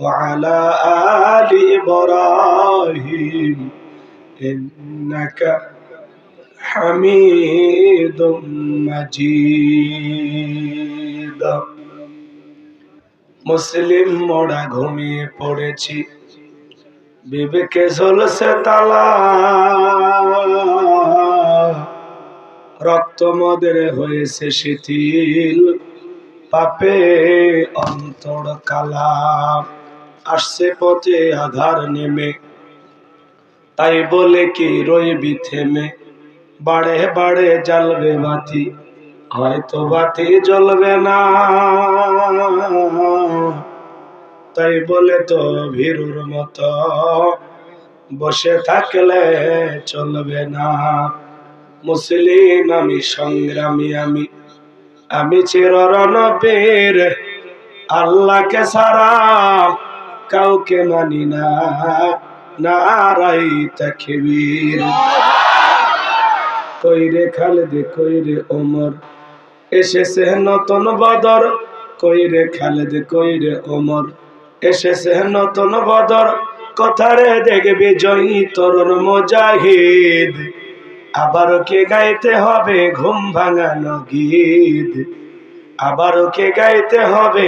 وعلى آل إبراهيم إنك حميد مجيد মুসলিম মোড়া ঘুমিয়ে পড়েছি বিবেকে ঝলসে তালা রক্ত মদের হয়েছে শিথিল পাপে অন্তর কালা আসছে পথে আধার নেমে। তাই বলে কি রইবি থেমে? বাড়ে বাড়ে জ্বালবে বাতি, হয়তো বাতি জ্বলবে না। তাই বলে তো ভীরুর মতো, বসে থাকলে চলবে না। মুসলিম আমি, সংগ্রামী আমি আমি চির চিররণবীর আল্লাহকে সারা কাউকে মানি না। নারাই তাকবীর। কইরে খালেদে, কইরে ওমর। এসেছে নতুন বদর। কইরে খালেদ, কইরে ওমর। এসেছে নতুন বদর। কথারে দেখবে জয়ী তরুণ মুজাহিদ। আবারও কে গাইতে হবে ঘুম ভাঙানো গীত। আবারও কে গাইতে হবে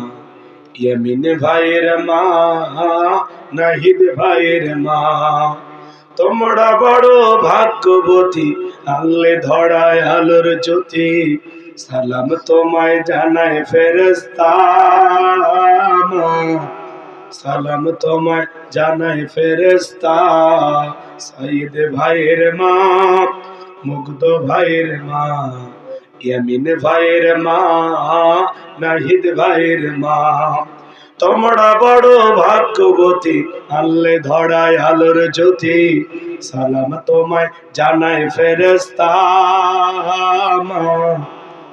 ইয়ামিন ভাইয়ের মা, নাহিদ ভাইয়ের মা। তোমরা বড় ভাগ্যবতী, আল্লে ধরায় আলোর জ্যোতি। সালাম তোমায় জানায় ফেরেস্তা সালাম তোমায় জানায় ফেরেস্তা সাইদ ভাইয়ের মা, মুগ্ধ ভাইয়ের মা। ইয়ামিন ভাইয়ের মা, নাহিদ ভাইয়ের মা। তোমরা বড় ভাগ্যবতী, আল্লে ধরায় আলোর জ্যোতি। সালাম তোমায় জানায় ফেরেস্তা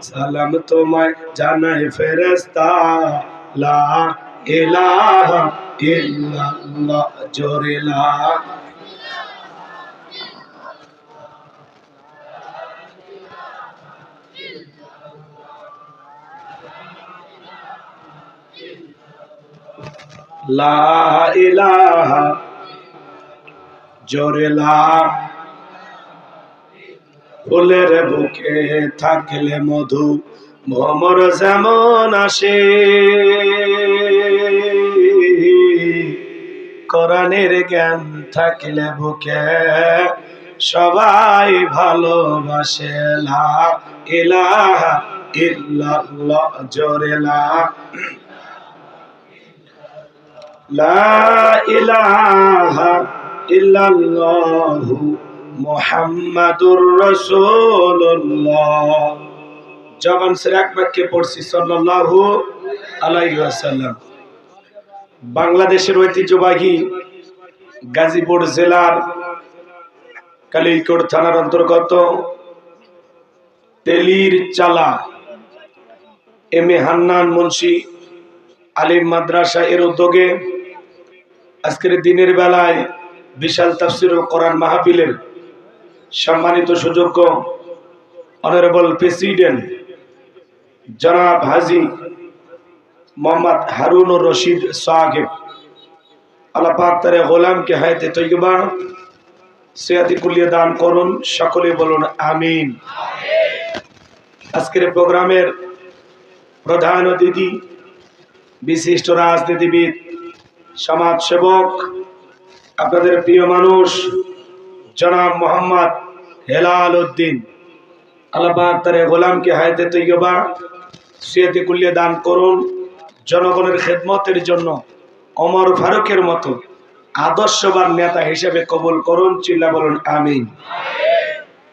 সালাম তোমায় জানায় ফেরেস্তা লা ইলাহা ইল্লাল্লাহ, জোরে লা লা ফুলের বুকে থাকলে মধু ভ্রমর যেমন আসে। কোরআনের জ্ঞান থাকলে বুকে সবাই ভালোবাসে। লা ইলাহা ইল্লাল্লাহ, জোরে লা। জবান সে এক বাক্যে পড়ছি, সাল্লাল্লাহু আলাইহি ওয়াসাল্লাম। বাংলাদেশের ঐতিহ্যবাহী গাজীপুর জেলার কালিকোট থানার অন্তর্গত তেলির চালা এম এ হান্নান মুন্সি আলিম মাদ্রাসা এর উদ্যোগে আজকের দিনের বেলায় বিশাল তাফসির ও কোরআন মাহফিলের সম্মানিত সুযোগ্য অনারেবল প্রেসিডেন্ট জনাব হাজি মোহাম্মদ হারুন রশিদ সাহেব। আল্লাহ পাক তারে গোলামকে হায়তে তৈবা সিয়াতি কুলিয়ে দান করুন সকলে বলুন আমিন। আজকের প্রোগ্রামের প্রধান অতিথি, বিশিষ্ট রাজনীতিবিদ সমাজসেবক, আপনাদের প্রিয় মানুষ, জনাব মোহাম্মদ হেলাল উদ্দিন আল্লাপাক তারে গোলামকে হায়তে তৈবা সিয়াতি কুলিয়ে দান করুন। জনগণের খেদমতের জন্য অমর ফারুকের মতো আদর্শবান নেতা হিসেবে কবুল করুন, চিল্লা বলুন, আমিন।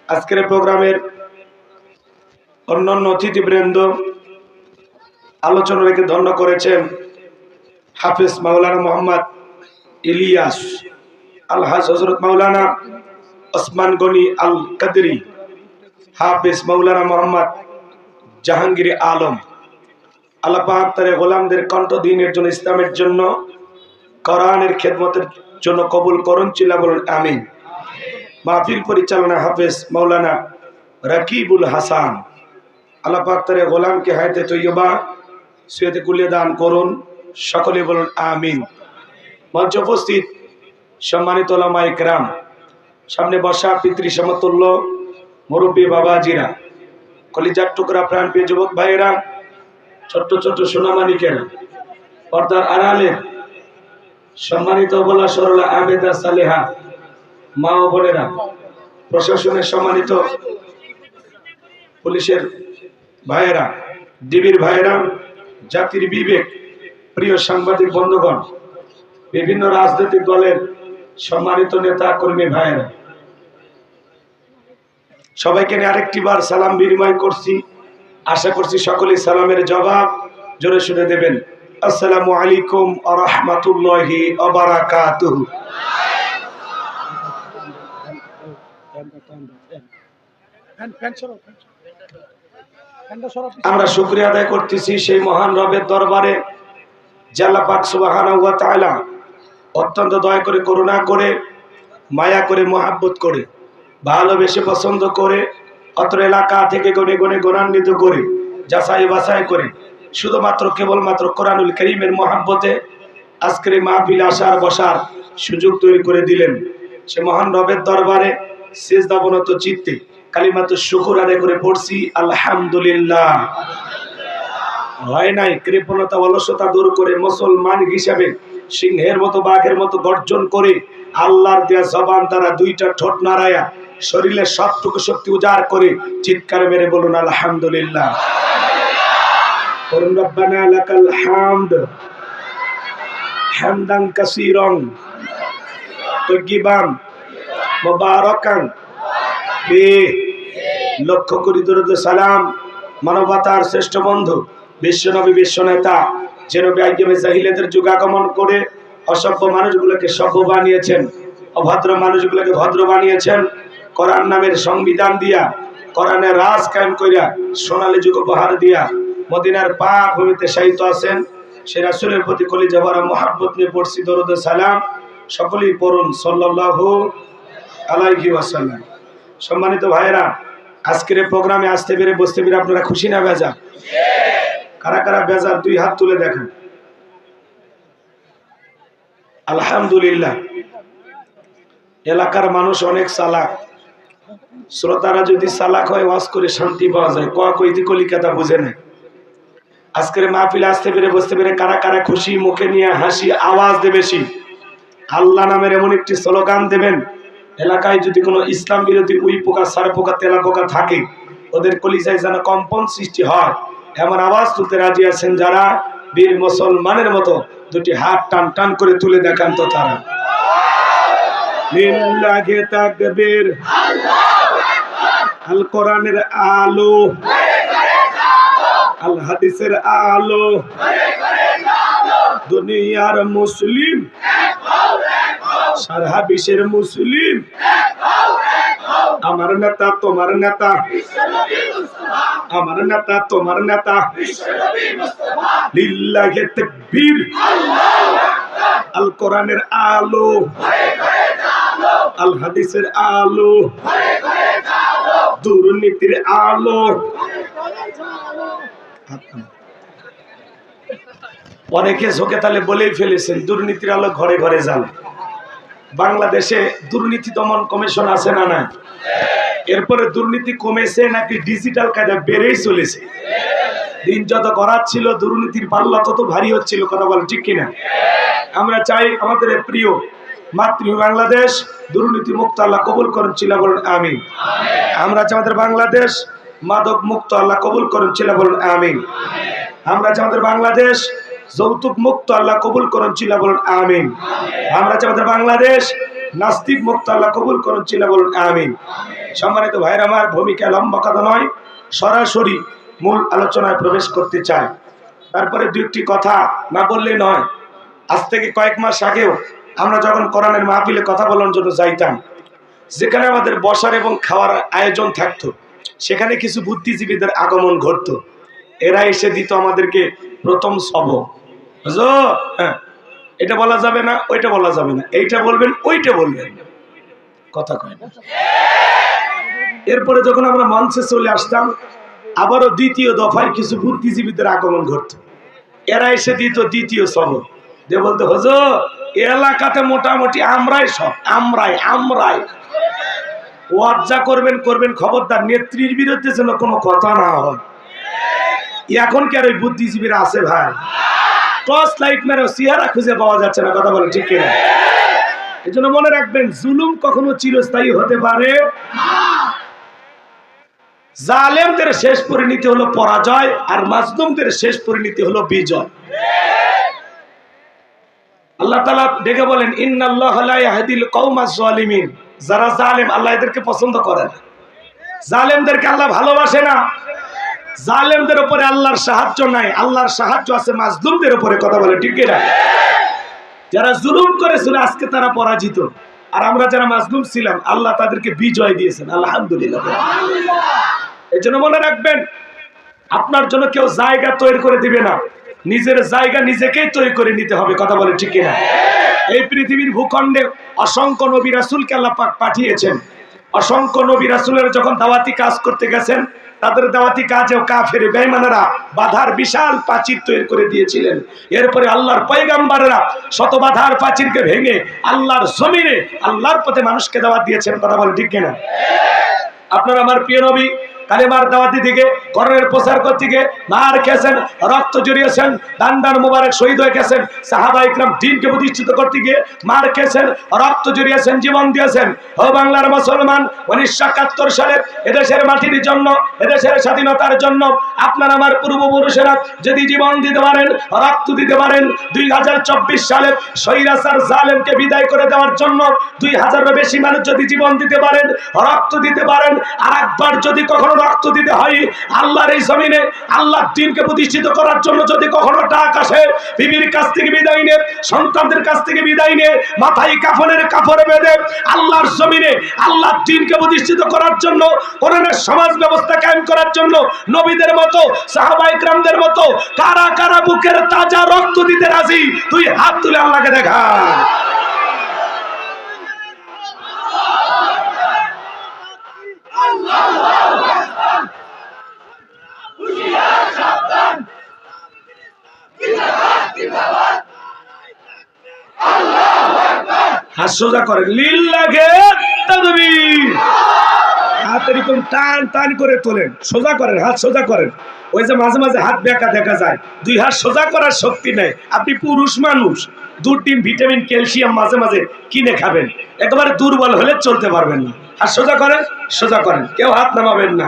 আজকের প্রোগ্রামের অন্যান্য অতিথিবৃন্দ আলোচনা রেখে ধন্য করেছেন হাফিজ মাওলানা মোহাম্মদ ইলিয়াস আলহাজ হজরত মাওলানা ওসমান গনি আল কাদরি হাফিজ মাওলানা মোহাম্মদ জাহাঙ্গীর আলম। আল্লাপাক তারে গোলামদের কণ্ঠ দিনের জন্য ইসলামের জন্য, কোরআনের খেদমতের জন্য কবুল করুন, চিল্লা বলুন, আমিন। মাহফিল পরিচালনা হাফেজ মাওলানা রাকিবুল হাসান। আল্লাপাক তারে গোলামকে হাইতে তৈবা সুয়েতে কুলিয়ে দান করুন। সকলে বলুন আমিন। মঞ্চ উপস্থিত সম্মানিত ওলামা সামনে বসা পিতৃ সমতুল্য মুরব্বী বাবাজিরা, কলিজার টুকরা প্রাণ প্রিয় যুবক ভাইয়েরা, ছোট্ট ছোট্ট সোনামানিকেরা পর্দার আড়ালে সম্মানিত বলা সরলা আবেদা সালেহা, মা ও বোনেরা, প্রশাসনের সম্মানিত পুলিশের ভাইয়েরা, ডিবির ভাইয়েরা, জাতির বিবেক প্রিয় সাংবাদিক বন্ধুগণ, বিভিন্ন রাজনৈতিক দলের সম্মানিত নেতা, কর্মী ভাইয়েরা, সবাইকে আরেকটি বার সালাম বিনিময় করছি। আশা করছি সকলেই সালামের জবাব জোরে শুনে দেবেন। আসসালামু আলাইকুম আরহামাতুল্লাহি অবারাকাতুহু আমরা শুক্রিয়া আদায় করতেছি সেই মহান রবের দরবারে। জাল্লা পাক সুবাহানা তাআলা অত্যন্ত দয়া করে, করুণা করে, মায়া করে, মহাব্বত করে, ভালোবেসে পছন্দ করে, অত্র এলাকা থেকে গনে গনে গণান্বিত করে, যাচাই বাছাই করে, শুধুমাত্র কেবলমাত্র কোরআনুল করিমের মহাব্বতে আজকের এই মাহফিল আসার, বসার সুযোগ তৈরি করে দিলেন সে মহান রবের দরবারে শেষ দাবনত চিত্তে কালিমাত্র শুকুর আদায় করে পড়ছি, আলহামদুলিল্লাহ। হয় নাই, কৃপণতা অলসতা দূর করে মুসলমান হিসাবে সিংহের মতো, বাঘের মতো গর্জন করে আল্লাহর দেয়া জবান তারা দুইটা ঠোঁট নাড়ায়া শরীরের সবটুকু শক্তি উজাড় করে চিৎকার মেরে বলুন, আলহামদুলিল্লাহ। রব্বানা লাকাল হামদ। দরুদ সালাম। মানবতার শ্রেষ্ঠ বন্ধু। বিশ্বনবী বিশ্ব নেতা যে নবী আইজমে জাহিলিয়াতের যুগ আগমন করে অসভ্য মানুষগুলোকে সভ্য বানিয়েছেন, অভদ্র মানুষগুলোকে ভদ্র বানিয়েছেন। কোরআন নামের সংবিধান দিয়া, কোরআনের রাজ কায়েম করিয়া সোনালী যুগ উপহার দিয়া মদিনার পা ভূমিতে সাহিত্য আছেন। সে রাসূলের প্রতি কলি ভরা মহাব্বত নিয়ে পড়ছি দরুদ সালাম। সকলেই পড়ুন সাল্লাল্লাহু আলাইহি ওয়াসাল্লাম। সম্মানিত ভাইয়েরা, আজকের প্রোগ্রামে আসতে পেরে বসতে পেরে আপনারা খুশি না বেজা কারা কারা বেজার, দুই হাত তুলে দেখেন। আলহামদুলিল্লাহ। এলাকার মানুষ অনেক চালাক। শ্রোতারা যদি চালাক হয়, ওয়াজ করে শান্তি পাওয়া যায়। ক কইতি কলিকাতা বুঝে নেয়। আজকের মাহফিলে আসতে পেরে বসতে পেরে কারা কারা খুশি, মুখে নিয়ে হাসি, আওয়াজ দেবে বেশি। আল্লাহ নামের এমন একটি স্লোগান দেবেন, এলাকায় যদি কোনো ইসলাম বিরোধী উই পোকা, সার পোকা, তেলা পোকা থাকে, ওদের কলিজায় যেন কম্পন সৃষ্টি হয়। এমন আওয়াজ তুলতে রাজি আছেন যারা? বীর মুসলমানের মতো দুটি হাত টান টান করে তুলে দেখান তো তারা। লিল্লাহি তাকবীর। আল কোরআনের আলো। আল হাদিসের আলো। দুনিয়ার মুসলিম। সারা বিশ্বের মুসলিম। আমার নেতা, তোমার নেতা। আমার নেতা, তোমার নেতা। লিল্লাহে তাকবীর। আল কোরআনের আলো। আল হাদিসের আলো। দুর্নীতির আলো। অনেকে ঝোঁকে তাহলে বলেই ফেলেছেন, দুর্নীতির আলো ঘরে ঘরে যান বাংলাদেশে দুর্নীতি দমন কমিশন আছে না না এরপরে দুর্নীতি কমেছে, নাকি ডিজিটাল কাজে বেড়েই চলেছে? দিন যত করাচ্ছিল দুর্নীতির পাল্লা তত ভারী হচ্ছিল, কথা বলে ঠিক কিনা? আমরা চাই আমাদের প্রিয় মাতৃভূমি বাংলাদেশ, দুর্নীতি মুক্ত আল্লাহ কবুল করেন ছিল বলুন আমি আমরা চাই আমাদের বাংলাদেশ, মাদক মুক্ত আল্লাহ কবুল করেন ছিল বলুন আমি আমরা চাই আমাদের বাংলাদেশ, যৌতুক মুক্ত আল্লাহ কবুল করেন ছিল বলুন, আমিন। আমরা চাই আমাদের বাংলাদেশ নাস্তিক মুক্ত আল্লাহ কবুল করেন ছিল বলুন, আমিন। সম্মানিত ভাইয়ের, আমার ভূমিকা লম্বা কথা নয়, সরাসরি মূল আলোচনায় প্রবেশ করতে চাই। তারপরে দু একটি কথা না বললে নয়, আজ থেকে কয়েক মাস আগেও আমরা যখন কোরআনের মাহফিলে কথা বলার জন্য যাইতাম, যেখানে আমাদের বসার এবং খাওয়ার আয়োজন থাকতো, সেখানে কিছু বুদ্ধিজীবীদের আগমন ঘটতো। এরা এসে দিত আমাদেরকে প্রথম সব হ্যাঁ এটা বলা যাবে না, ওইটা বলা যাবে না। এইটা বলবেন, ওইটা বলবেন। কথা কয় না। এরপরে যখন আমরা মঞ্চে চলে আসতাম, আবারও দ্বিতীয় দফায় কিছু বুদ্ধিজীবীদের আগমন ঘটত। এরা এসে দিত দ্বিতীয় সবক যে বলতে হজো এলাকাতে মোটামুটি আমরাই সব, আমরাই আমরাই। ওয়াজ্জা করবেন করবেন খবরদার, নেত্রীর বিরুদ্ধে যেন কোনো কথা না হয়। এখন কি আর ওই বুদ্ধিজীবীরা আছে ভাই? টর্চ লাইট মেরে চেহারা খুঁজে পাওয়া যাচ্ছে না, কথা বলে ঠিক কিনা? এই জন্য মনে রাখবেন, জুলুম কখনো চিরস্থায়ী হতে পারে জালেমদের শেষ পরিণতি হলো পরাজয়, আর মাজলুমদের শেষ পরিণতি হলো বিজয়। আল্লাহ তালা ডেকে বলেন, ইন্নাল্লাহ লা ইয়াহদিল কওমাজ জালিমিন যারা জালেম, আল্লাহ এদেরকে পছন্দ করে না। জালেমদেরকে আল্লাহ ভালোবাসে না। জালেমদের উপরে আল্লাহর সাহায্য নাই, আল্লাহর সাহায্য আছে মাজলুমদের উপরে, কথা বলে ঠিক না যারা জুলুম করেছিল, আজকে তারা পরাজিত। আর আমরা যারা মাজলুম ছিলাম, আল্লাহ তাদেরকে বিজয় দিয়েছেন, আলহামদুলিল্লাহ। এই জন্য মনে রাখবেন, আপনার জন্য কেউ জায়গা তৈরি করে দিবে না। নিজের জায়গা নিজেকেই তৈরি করে নিতে হবে, কথা বলে ঠিক কিনা? এই পৃথিবীর ভূখণ্ডে অসংখ্য নবী রাসুলকে আল্লাহ পাঠিয়েছেন। অসংখ্য নবী রাসুলের যখন দাওয়াতি কাজ করতে গেছেন, তাদের দাওয়াতি কাজেও কাফের বেঈমানেরা বাধার বিশাল প্রাচীর তৈরি করে দিয়েছিলেন। এরপরে আল্লাহর পয়গাম্বারেরা শত বাধার প্রাচীরকে ভেঙে আল্লাহর জমিনে, আল্লাহর পথে মানুষকে দাওয়াত দিয়েছেন, কথা বলে ঠিক কিনা? আপনার আমার প্রিয় নবী কালেমার দাওয়াতি থেকে করণের প্রচার করতে গিয়ে মার খেয়েছেন, রক্ত জড়িয়েছেন দান্ডার মুবারক শহীদ হয়ে গেছেন, সাহাবা ইকরাম দিনকে প্রতিষ্ঠিত করতে গিয়ে মার খেয়েছেন, রক্ত জড়িয়েছেন, জীবন দিয়েছেন। ও বাংলার মুসলমান, উনিশশো একাত্তর সালে এদেশের মাটির জন্য, এদেশের স্বাধীনতার জন্য আপনার আমার পূর্বপুরুষেরা যদি জীবন দিতে পারেন, রক্ত দিতে পারেন, দুই হাজার চব্বিশ সালে সৈরাসার জালেমকে বিদায় করে দেওয়ার জন্য দুই হাজারের বেশি মানুষ যদি জীবন দিতে পারেন, রক্ত দিতে পারেন আর একবার যদি কখনো রক্ত দিতে হয় আল্লাহর এই জমিনে, আল্লাহর দিনকে প্রতিষ্ঠিত করার জন্য যদি কখনো ডাক আসে, বিবির কাছ থেকে বিদায় নে, সন্তানদের কাছ থেকে বিদায় নে, মাথায় কাফনের কাপড় বেঁধে আল্লাহর জমিনে, আল্লাহর দিনকে প্রতিষ্ঠিত করার জন্য, কোরআনের সমাজ ব্যবস্থা কায়েম করার জন্য, নবীদের মতো সাহাবাইকরামদের মতো, কারা কারা বুকের তাজা রক্ত দিতে রাজি তুই হাত তুলে আল্লাহকে দেখা। হাত সোজা করেন লীল লাগে তাকবীর হাত এরকম টান টান করে তোলেন। সোজা করেন, হাত সোজা করেন। ওই যে মাঝে মাঝে হাত বেঁকা দেখা যায়। দুই হাত সোজা করার শক্তি নেই। আপনি পুরুষ মানুষ দুধ ডিম ভিটামিন, ক্যালসিয়াম মাঝে মাঝে কিনে খাবেন। একেবারে দুর্বল হলে চলতে পারবেন না। হাত সোজা করেন সোজা করেন। কেউ হাত নামাবেন না।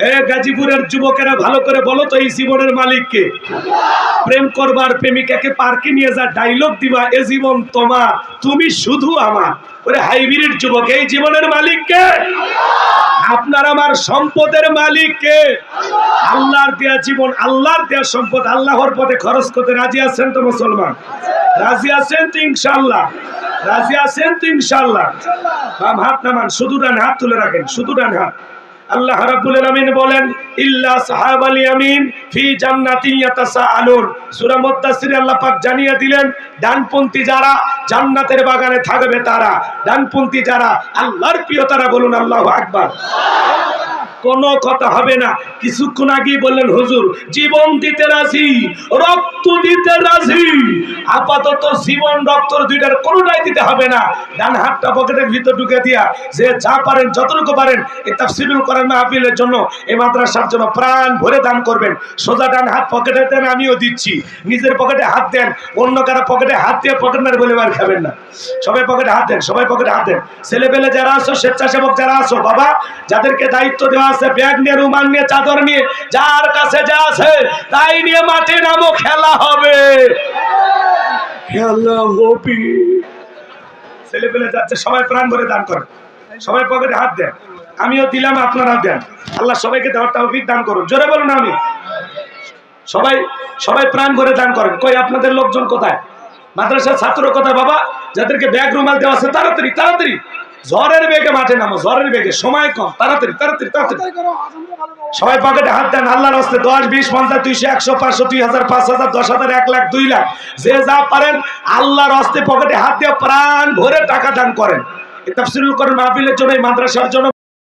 এ গাজীপুরের যুবকেরা ভালো করে বলো তো এই জীবনের মালিককে। প্রেম করবার প্রেমিকাকে পার্কে নিয়ে যা ডাইলগ দিবা, এ জীবন তোমার, তুমি শুধু আমার। ওরে হাইব্রিড যুবক, এই জীবনের মালিককে? আপনার আমার সম্পদের মালিককে। আল্লাহর দেয়া জীবন, আল্লাহর দেয়া সম্পদ, আল্লাহর পথে খরচ করতে রাজি আছেন তো মুসলমান? রাজি আছেন তো ইনশাল্লাহ রাজি আছেন তো ইনশাল্লাহ বাম হাত নামান, শুধু ডান হাত তুলে রাখেন, শুধু ডান হাত। আল্লাহ রাব্বুল আলামিন বলেন, ইল্লা সাহাবাল ইয়ামিন ফি জান্নাতিন ইয়াতাসাআলুন। সূরা মুদ্দাসসিরে আল্লাহ পাক জানিয়ে দিলেন, ডানপন্থী যারা জান্নাতের বাগানে থাকবে তারা, ডানপন্থী যারা আল্লাহর প্রিয় তারা বলুন আল্লাহু আকবার। কোনো কথা হবে না। কিছুক্ষণ আগেই বললেন, হুজুর, জীবন দিতে রাজি, রক্ত দিতে রাজি। আপাতত জীবন রক্ত দুইটার কোনোটাই দিতে হবে না। ডান হাতটা পকেটের ভিতর ঢুকে দিয়া যে যা পারেন, যতটুকু পারেন এটা এই তাফসিরুল কোরআন মাহফিলের জন্য এই মাদ্রাসার জন্য প্রাণ ভরে দান করবেন। সোজা ডান হাত পকেটে দেন, আমিও দিচ্ছি। নিজের পকেটে হাত দেন, অন্য কারও পকেটে হাত দিয়ে পকেট মারে বলে মার খাবেন না। সবাই পকেটে হাত দেন, সবাই পকেটে হাত দেন। ছেলে পেলে যারা আসো স্বেচ্ছাসেবক যারা আসো বাবা, যাদেরকে দায়িত্ব দেওয়া আছে, ব্যাগ নিয়ে, রুমাল নিয়ে, চাদর নিয়ে, যার কাছে যা আছে, তাই নিয়ে মাঠে নামো, খেলা হবে। খেলা হবে। ছেলে পেলে যাচ্ছে, সবাই প্রাণ ভরে দান করেন সবাই পকেটে হাত দেন। আমিও দিলাম, আপনারা দেন। আল্লাহ সবাইকে দেওয়ার দান করুন। জোরে বলুন আমি সবাই সবাই প্রাণ ভরে দান করেন। কই, আপনাদের লোকজন কোথায়? মাদ্রাসার ছাত্র কোথায়, বাবা? যাদেরকে ব্যাগ, রুমাল দেওয়া আছে, তাড়াতাড়ি তাড়াতাড়ি। ঝড়ের বেগে মাঠে নামো ঝড়ের বেগে সময় কম তাড়াতাড়ি তাড়াতাড়ি তাড়াতাড়ি। সবাই পকেটে হাত দেন আল্লাহর হস্তে দশ বিশ পঞ্চাশ দুইশো একশো পাঁচশো দুই হাজার পাঁচ হাজার দশ হাজার এক লাখ দুই লাখ। যে যা পারেন আল্লাহর হস্তে পকেটে হাত দিয়ে প্রাণ ভরে টাকা দান করেন। এটা তাফসিরুল করেন মাহফিলের জন্য এই মাদ্রাসার জন্য